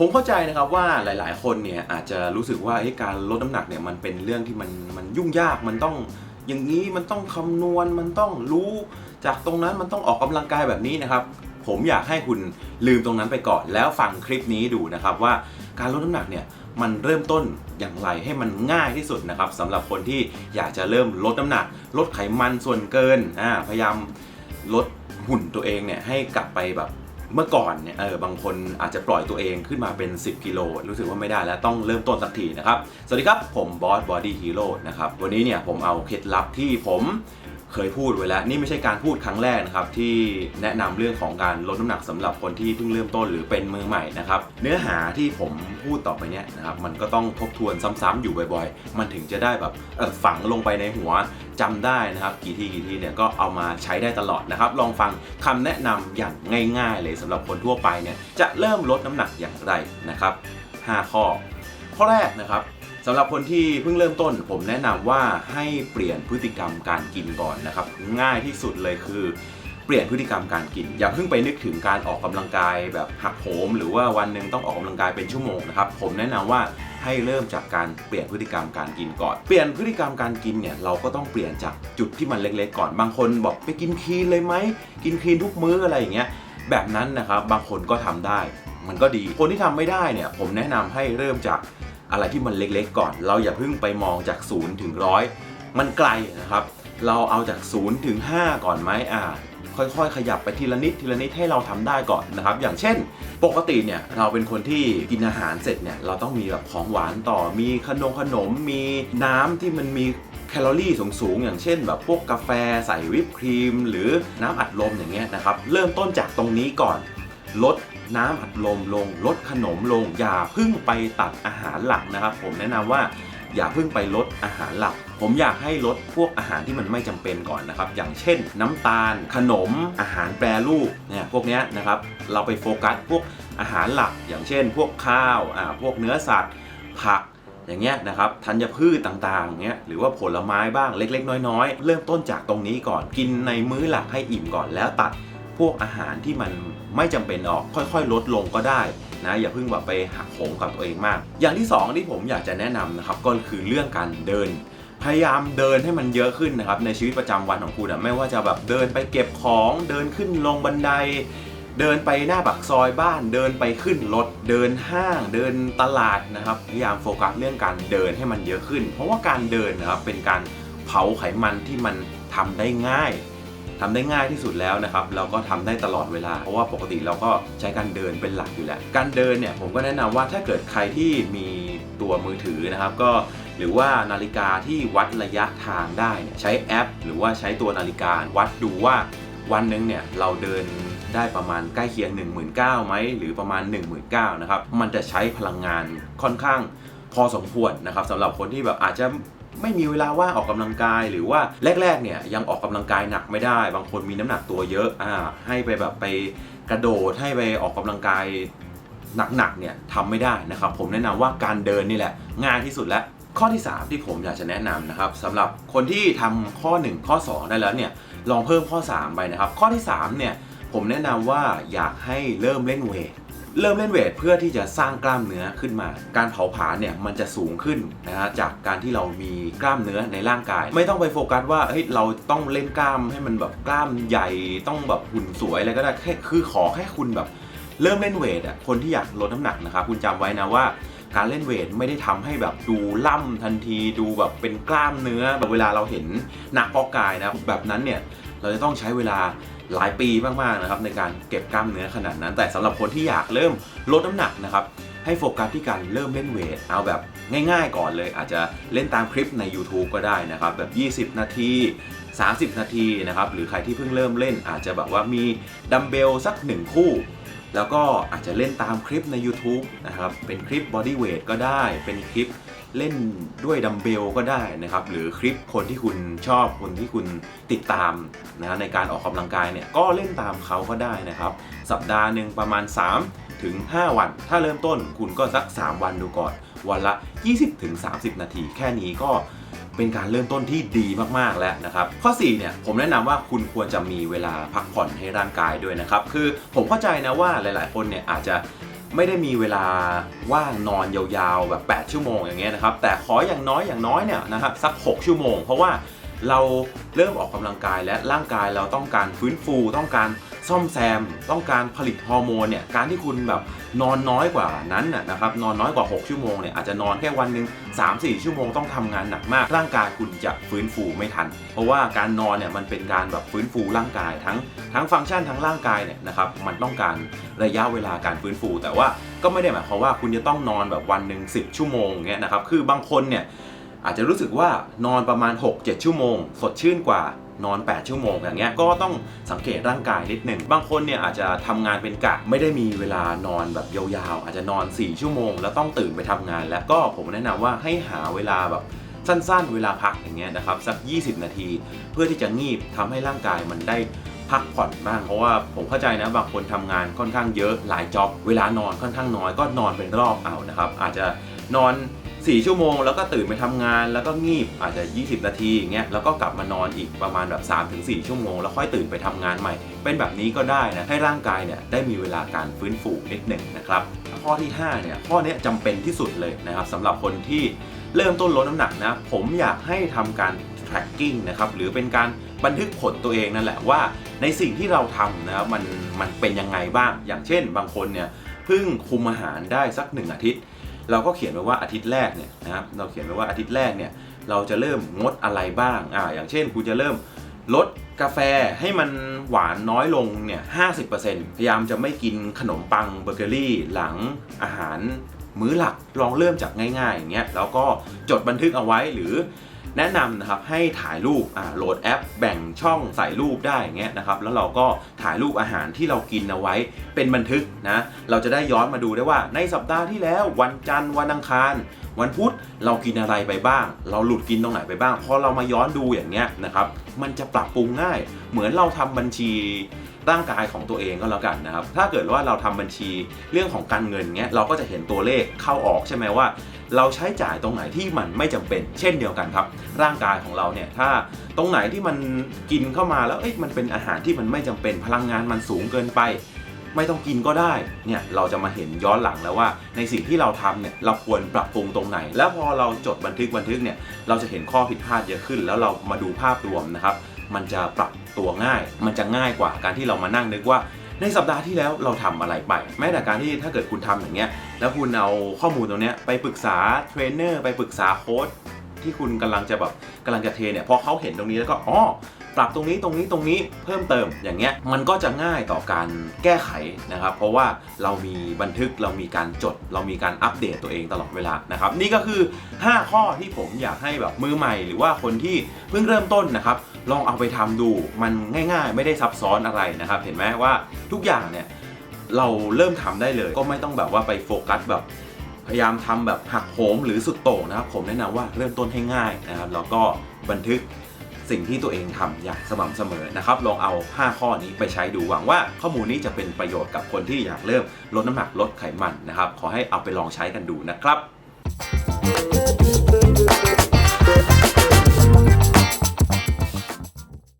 ผมเข้าใจนะครับว่าหลาย ๆ คนเนี่ยอาจจะรู้สึกว่าเอ้ยการลดน้ำหนักเนี่ยมันเป็นเรื่องที่มันมันยุ่งยากมันต้องอย่างนี้มันต้องคำนวณมันต้องรู้ จากตรงนั้นมันต้องออกกำลังกายแบบนี้นะครับ ผมอยากให้คุณลืมตรงนั้นไปก่อน แล้วฟังคลิปนี้ดูนะครับว่าการลดน้ำหนักเนี่ยมันเริ่มต้นอย่างไรให้มันง่ายที่สุดนะครับสำหรับคนที่อยากจะเริ่มลดน้ำหนัก ลดไขมันส่วนเกินอ่าพยายามลดหุ่นตัวเองเนี่ยให้กลับไปแบบ เมื่อก่อนเนี่ยเออบางคนอาจจะปล่อยตัวเองขึ้นมาเป็น 10 กิโล รู้สึกว่าไม่ได้แล้วต้องเริ่มต้นสักทีนะครับ สวัสดีครับ ผมบอสบอดี้ฮีโร่นะครับ วันนี้เนี่ยผมเอาเคล็ดลับที่ผม เคยพูดไว้แล้ว นี่ไม่ใช่การพูดครั้งแรกนะครับที่แนะนำเรื่องของการลดน้ำหนักสำหรับคนที่เพิ่งเริ่มต้นหรือเป็นมือใหม่นะครับเนื้อหาที่ผมพูดต่อไปเนี่ยนะครับมันก็ต้องทบทวนซ้ำๆอยู่บ่อย ๆ มันถึงจะได้แบบฝังลงไปในหัวจำได้นะครับ กี่ทีกี่ทีเนี่ยก็เอามาใช้ได้ตลอดนะครับ ลองฟังคำแนะนำอย่างง่าย ๆ เลยสำหรับคนทั่วไปเนี่ยจะเริ่มลดน้ำหนักอย่างไรนะครับ 5 ข้อ ข้อแรกนะครับ สำหรับคนที่เพิ่งเริ่มต้น ผมแนะนำว่าให้เปลี่ยนพฤติกรรมการกินก่อนนะครับ ง่ายที่สุดเลยคือเปลี่ยนพฤติกรรมการกิน อย่าเพิ่งไปนึกถึงการออกกำลังกายแบบหักโหม หรือว่าวันหนึ่งต้องออกกำลังกายเป็นชั่วโมงนะครับผมแนะนำว่าให้เริ่มจากการเปลี่ยนพฤติกรรมการกินก่อนเปลี่ยนพฤติกรรมการกินเนี่ยเราก็ต้องเปลี่ยนจากจุดที่มันเล็กๆก่อนบางคนบอกไปกินคลีนเลยไหมกินคลีนทุกมื้ออะไรอย่างเงี้ยแบบนั้นนะครับบางคนก็ทำได้ มันก็ดีคนที่ทำไม่ได้เนี่ยผมแนะนำให้เริ่มจาก อะไรที่มันเล็กๆก่อน เราอย่าเพิ่งไปมองจาก0ูนย์ถึงร้อยมันไกลนะครับ เราเอาจาก0ูนย์ถึง5ก่อนไหมอ่าค่อยๆ ขยับไปทีละนิดทีละนิดให้เราทำได้ก่อนนะครับ อย่างเช่น ปกติเนี่ยเราเป็นคนที่กินอาหารเสร็จเนี่ยเราต้องมีแบบของหวานต่อมีขนมขนม มีน้ำที่มันมีแคลอรี่สูงๆ อย่างเช่น แบบพวกกาแฟใส่วิปครีม หรือน้ำอัดลมอย่างเงี้ยนะครับ เริ่มต้นจากตรงนี้ก่อน ลดน้ำอัดลมลง ลดขนมลง อย่าพึ่งไปตัดอาหารหลักนะครับ ผมแนะนำว่าอย่าเพิ่งไปลดอาหารหลัก ผมอยากให้ลดพวกอาหารที่มันไม่จำเป็นก่อนนะครับ อย่างเช่น น้ำตาล ขนม อาหารแปรรูป เนี่ยพวกนี้นะครับ เราไปโฟกัสพวกอาหารหลัก อย่างเช่น พวกข้าว อ่า พวกเนื้อสัตว์ ผัก อย่างเงี้ยนะครับ ธัญพืชต่างๆ เงี้ย หรือว่าผลไม้บ้างเล็ก ๆ น้อย ๆ เริ่มต้นจากตรงนี้ก่อน กินในมื้อหลักให้อิ่มก่อนแล้วตัด พวกอาหารที่มันไม่จำเป็นออก ค่อยๆ ลดลงก็ได้นะอย่าเพิ่งแบบไปหักโหมกับตัวเองมาก อย่างที่ 2 ที่ผมอยากจะแนะนำนะครับก็คือเรื่องการเดิน พยายามเดินให้มันเยอะขึ้นนะครับในชีวิตประจำวันของคุณอะไม่ว่าจะแบบเดินไปเก็บของเดินขึ้นลงบันได เดินไปหน้าปากซอยบ้าน เดินไปขึ้นรถเดินห้าง เดินตลาดนะครับพยายามโฟกัสเรื่องการเดินให้มันเยอะขึ้น เพราะว่าการเดินนะครับเป็นการเผาไขมันที่มันทำได้ง่าย ทำได้ง่ายที่สุดแล้วนะครับแล้วก็ทำได้ตลอดเวลา เพราะว่าปกติเราก็ใช้การเดินเป็นหลักอยู่แล้ว การเดินเนี่ยผมก็แนะนำว่าถ้าเกิดใครที่มีตัวมือถือนะครับก็หรือว่านาฬิกาที่วัดระยะทางได้เนี่ยใช้แอป หรือว่าใช้ตัวนาฬิกาวัดดูว่าวันหนึ่งเนี่ยเราเดินได้ประมาณใกล้เคียง 1 9 0 0 0ไหมหรือประมาณ 1 9 0 0 0นะครับมันจะใช้พลังงานค่อนข้างพอสมควรนะครับสำหรับคนที่แบบอาจจะ ไม่มีเวลาว่างออกกำลังกาย หรือว่าแรกๆเนี่ยยังออกกำลังกายหนักไม่ได้ บางคนมีน้ำหนักตัวเยอะอ่าให้ไปแบบไปกระโดดให้ไปออกกำลังกายหนักๆเนี่ยทำไม่ได้นะครับ ผมแนะนำว่าการเดินนี่แหละง่ายที่สุดแล้วข้อที่ 3 ที่ผมอยากจะแนะนำนะครับสำหรับคนที่ทำข้อ 1 ข้อ 2 ได้แล้วเนี่ยลองเพิ่มข้อ 3 ไปนะครับ ข้อที่ 3 เนี่ยผมแนะนำว่าอยากให้เริ่มเล่นเวท เริ่มเล่นเวทเพื่อที่จะสร้างกล้ามเนื้อขึ้นมา การเผาผลาญเนี่ยมันจะสูงขึ้นนะฮะจากการที่เรามีกล้ามเนื้อในร่างกาย ไม่ต้องไปโฟกัสว่าเฮ้ยเราต้องเล่นกล้ามให้มันแบบกล้ามใหญ่ต้องแบบหุ่นสวยอะไรก็ได้แค่คือขอให้คุณแบบเริ่มเล่นเวทอะคนที่อยากลดน้ำหนักนะครับคุณจำไว้นะว่าการเล่นเวทไม่ได้ทำให้แบบดูล่ำทันทีดูแบบเป็นกล้ามเนื้อแบบเวลาเราเห็นนักเพอกายนะแบบนั้นเนี่ยเราจะต้องใช้เวลา หลายปีมากๆนะครับในการเก็บกล้ามเนื้อขนาดนั้น แต่สำหรับคนที่อยากเริ่มลดน้ำหนักนะครับให้โฟกัสที่การเริ่มเล่นเวท เอาแบบง่ายๆก่อนเลย อาจจะเล่นตามคลิปใน YouTube ก็ได้นะครับ แบบ 20 นาที 30 นาทีนะครับ หรือใครที่เพิ่งเริ่มเล่น อาจจะแบบว่ามีดัมเบลสักหนึ่งคู่ แล้วก็อาจจะเล่นตามคลิปใน YouTube นะครับ เป็นคลิป Body Weight ก็ได้ เป็นคลิป เล่นด้วยดัมเบลก็ได้นะครับ หรือคลิปคนที่คุณชอบคนที่คุณติดตามนะในการออกกำลังกายเนี่ยก็เล่นตามเขาก็ได้นะครับ สัปดาห์หนึ่งประมาณ 3 ถึง 5 วัน ถ้าเริ่มต้นคุณก็สัก 3 วันดูก่อน วันละ 20ถึง30นาที แค่นี้ก็เป็นการเริ่มต้นที่ดีมาก ๆ แล้วนะครับ ข้อ 4 เนี่ย ผมแนะนำว่าคุณควรจะมีเวลาพักผ่อนให้ร่างกายด้วยนะครับ คือผมเข้าใจนะว่าหลาย ๆ คนเนี่ยอาจจะ ไม่ได้มีเวลาว่างนอนยาวๆแบบ 8 ชั่วโมงอย่างเงี้ยนะครับ แต่ขออย่างน้อยอย่างน้อยเนี่ยนะครับสัก 6 ชั่วโมง เพราะว่าเราเริ่มออกกำลังกายและร่างกายเราต้องการฟื้นฟูต้องการ ซ่อมแซมต้องการผลิตฮอร์โมนเนี่ยการที่คุณแบบนอนน้อยกว่านั้นน่ะนะครับนอนน้อยกว่า 6 ชั่วโมงเนี่ยอาจจะนอนแค่วันหนึ่ง3-4 ชั่วโมงต้องทำงานหนักมาก ร่างกายคุณจะฟื้นฟูไม่ทัน เพราะว่าการนอนเนี่ยมันเป็นการแบบฟื้นฟูร่างกายทั้งทั้งฟังก์ชันทั้งร่างกายเนี่ยนะครับมันต้องการระยะเวลาการฟื้นฟู แต่ว่าก็ไม่ได้หมายความว่าคุณจะต้องนอนแบบวันหนึ่ง10 ชั่วโมงเงี้ยนะครับคือบางคนเนี่ยอาจจะรู้สึกว่านอนประมาณ 6-7 ชั่วโมง สดชื่นกว่า นอน 8 ชั่วโมงอย่างเงี้ยก็ต้องสังเกตร่างกายนิดหนึ่งบางคนเนี่ยอาจจะทำงานเป็นกะไม่ได้มีเวลานอนแบบยาวๆ อาจจะนอน 4 ชั่วโมง แล้วต้องตื่นไปทำงาน แล้วก็ผมแนะนำว่าให้หาเวลาแบบสั้นๆ เวลาพักอย่างเงี้ยนะครับสัก 20 นาที เพื่อที่จะงีบทำให้ร่างกายมันได้พักผ่อนบ้างเพราะว่าผมเข้าใจนะบางคนทำงานค่อนข้างเยอะหลายจ็อบเวลานอนค่อนข้างน้อยก็นอนเป็นรอบเอานะครับอาจจะนอน 4 ชั่วโมง แล้วก็ตื่นไปทำงาน แล้วก็งีบอาจจะ 20 นาทีอย่างเงี้ยแล้วก็กลับมานอนอีกประมาณแบบ 3-4 ชั่วโมง แล้วค่อยตื่นไปทำงานใหม่ เป็นแบบนี้ก็ได้นะให้ร่างกายเนี่ยได้มีเวลาการฟื้นฟูนิดหนึ่งนะครับข้อที่5เนี่ยข้อนี้จำเป็นที่สุดเลยนะครับสำหรับคนที่เริ่มต้นลดน้ำหนักนะ ผมอยากให้ทำการ tracking นะครับหรือเป็นการบันทึกผลตัวเองนั่นแหละว่า ในสิ่งที่เราทำนะมันมันเป็นยังไงบ้าง อย่างเช่น บางคนเนี่ยเพิ่งคุมอาหารได้สักหนึ่งอาทิตย์ เราก็เขียนไว้ว่าอาทิตย์แรกเนี่ยนะครับเราเขียนไว้ว่าอาทิตย์แรกเนี่ยเราจะเริ่มงดอะไรบ้างอ่าอย่างเช่น คุณจะเริ่มลดกาแฟให้มันหวานน้อยลงเนี่ยห้พยายามจะไม่กินขนมปังเบเกอรี่หลังอาหารมื้อหลักลองเริ่มจากง่ายๆอย่างเงี้ยแล้วก็จดบันทึกเอาไว้หรือ แนะนำนะครับให้ถ่ายรูปโหลดแอป แบ่งช่องใส่รูปได้อย่างเงี้ยนะครับแล้วเราก็ถ่ายรูปอาหารที่เรากินเอาไว้เป็นบันทึกนะเราจะได้ย้อนมาดูได้ว่าในสัปดาห์ที่แล้ววันจันทร์วันอังคาร วันพุธเรากินอะไรไปบ้าง เราหลุดกินตรงไหนไปบ้างพอเรามาย้อนดูอย่างเงี้ยนะครับมันจะปรับปรุงง่าย เหมือนเราทำบัญชีร่างกายของตัวเองก็แล้วกันนะครับ ถ้าเกิดว่าเราทำบัญชีเรื่องของการเงินเงี้ยเราก็จะเห็นตัวเลขเข้าออกใช่ไหมว่า เราใช้จ่ายตรงไหนที่มันไม่จำเป็น เช่นเดียวกันครับ ร่างกายของเราเนี่ยถ้าตรงไหนที่มันกินเข้ามาแล้วเอ้ยมันเป็นอาหารที่มันไม่จำเป็นพลังงานมันสูงเกินไป ไม่ต้องกินก็ได้เนี่ยเราจะมาเห็นย้อนหลังแล้วว่า ในสิ่งที่เราทำเนี่ยเราควรปรับปรุงตรงไหน แล้วพอเราจดบันทึกบันทึกเนี่ยเราจะเห็นข้อผิดพลาดเยอะขึ้น แล้วเรามาดูภาพรวมนะครับ มันจะปรับตัวง่าย มันจะง่ายกว่าการที่เรามานั่งนึกว่า ในสัปดาห์ที่แล้วเราทำอะไรไป แม้แต่การที่ถ้าเกิดคุณทำอย่างเงี้ย แล้วคุณเอาข้อมูลตรงเนี้ยไปปรึกษาเทรนเนอร์ไปปรึกษาโค้ชที่คุณกำลังจะแบบกำลังจะเทเนี่ยพอเขาเห็นตรงนี้แล้วก็อ๋อ ปรับตรงนี้ตรงนี้ตรงนี้เพิ่มเติมอย่างเงี้ยมันก็จะง่ายต่อการแก้ไขนะครับ เพราะว่าเรามีบันทึกเรามีการจด เรามีการอัปเดตตัวเองตลอดเวลานะครับ นี่ก็คือ 5 ข้อที่ผมอยากให้แบบมือใหม่ หรือว่าคนที่เพิ่งเริ่มต้นนะครับ ลองเอาไปทำดูมันง่าย ๆ ไม่ได้ซับซ้อนอะไรนะครับ เห็นไหมว่าทุกอย่างเนี่ยเราเริ่มทำได้เลย ก็ไม่ต้องแบบว่าไปโฟกัสแบบพยายามทำแบบหักโหมหรือสุดโต่งนะครับ ผมแนะนำว่าเริ่มต้นให้ง่ายนะครับแล้วก็บันทึก สิ่งที่ตัวเองทำอย่างสม่ำเสมอนะครับลองเอา 5 ข้อนี้ไปใช้ดูหวังว่า ข้อมูลนี้จะเป็นประโยชน์กับคนที่อยากเริ่มลดน้ำหนักลดไขมันนะครับขอให้เอาไปลองใช้กันดูนะครับ